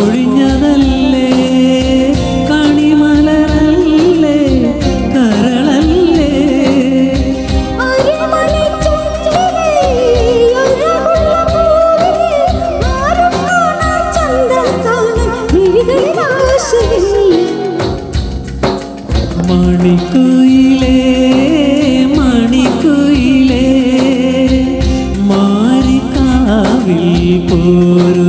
പൊഴിഞ്ഞതല്ലേ കണിമലരല്ലേ? കരളല്ലേ? മണിക്കുയിലേ മണിക്കുയിലേ മാറിക്കാവിൽ പോരൂ.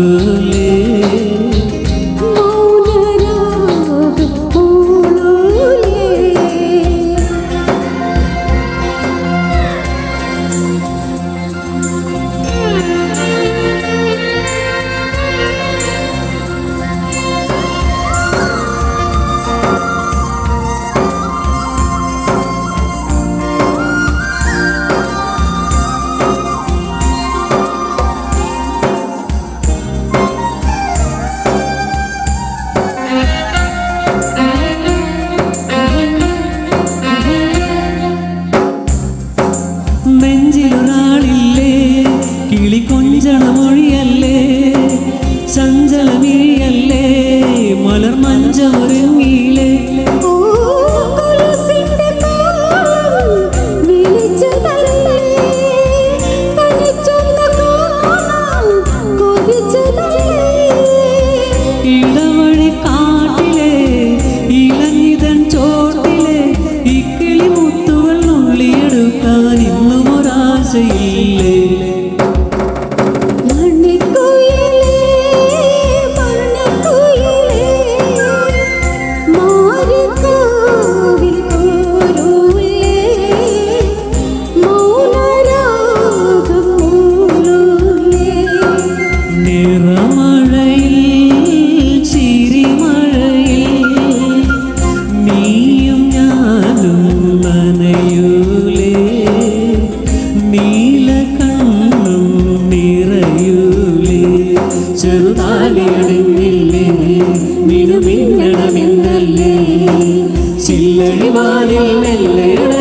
ഒരു ചില്ലഴിവാനിൽ മെല്ലയുടെ